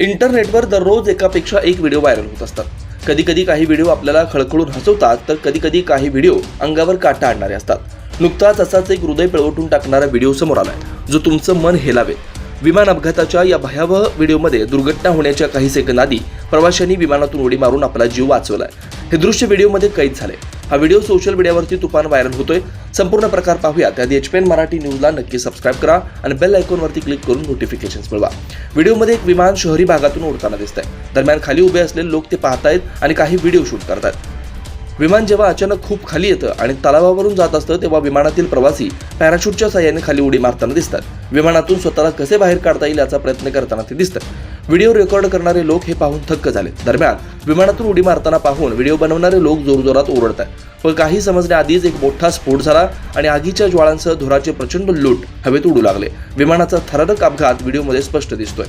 इंटरनेटवर दररोज एकापेक्षा एक व्हिडिओ व्हायरल होत असतात. कधी कधी काही व्हिडिओ आपल्याला खळखळून हसवतात तर कधी कधी काही व्हिडिओ अंगावर काटा आणणारे असतात. नुकताच असाच एक हृदय पिळवटून टाकणारा व्हिडिओ समोर आलाय जो तुमचं मन हेलावे. विमान अपघाताच्या या भयावह व्हिडिओमध्ये दुर्घटना होण्याच्या काही सेकंद आधी प्रवाशांनी विमानातून उडी मारून आपला जीव वाचवलाय. हे दृश्य व्हिडिओमध्ये कैद झाले हा व्हिडिओ सोशल मीडियावरती तुफान व्हायरल होतोय. संपूर्ण प्रकार पाहूया त्याआधी एच पी एन मराठी न्यूजला नक्की सबस्क्राईब करा आणि बेल आयकॉनवरती क्लिक करून नोटिफिकेशन मिळवा. व्हिडिओमध्ये एक विमान शहरी भागातून उडताना दिसत आहे दरम्यान खाली उभे असलेले लोक ते पाहतायत आणि काही व्हिडिओ शूट करतात. विमान जेव्हा अचानक खूप खाली येतं आणि तलावावरून जात असतं तेव्हा विमानातील प्रवासी पॅराशूटच्या साह्याने खाली उडी मारताना दिसतात. विमानातून स्वतःला कसे बाहेर काढता येईल याचा प्रयत्न करताना ते दिसतात. व्हिडिओ रेकॉर्ड करणारे लोक हे पाहून थक्क झाले. दरम्यान विमानातून उडी मारताना पाहून व्हिडिओ बनवणारे लोक जोरजोरात ओरडत आहेत पण काही समजण्याआधीच एक मोठा स्फोट झाला आणि आगीच्या ज्वाळांसह धुराचे प्रचंड लूट हवेत उडू लागले. विमानाचा थरारक अपघात व्हिडिओमध्ये स्पष्ट दिसतोय.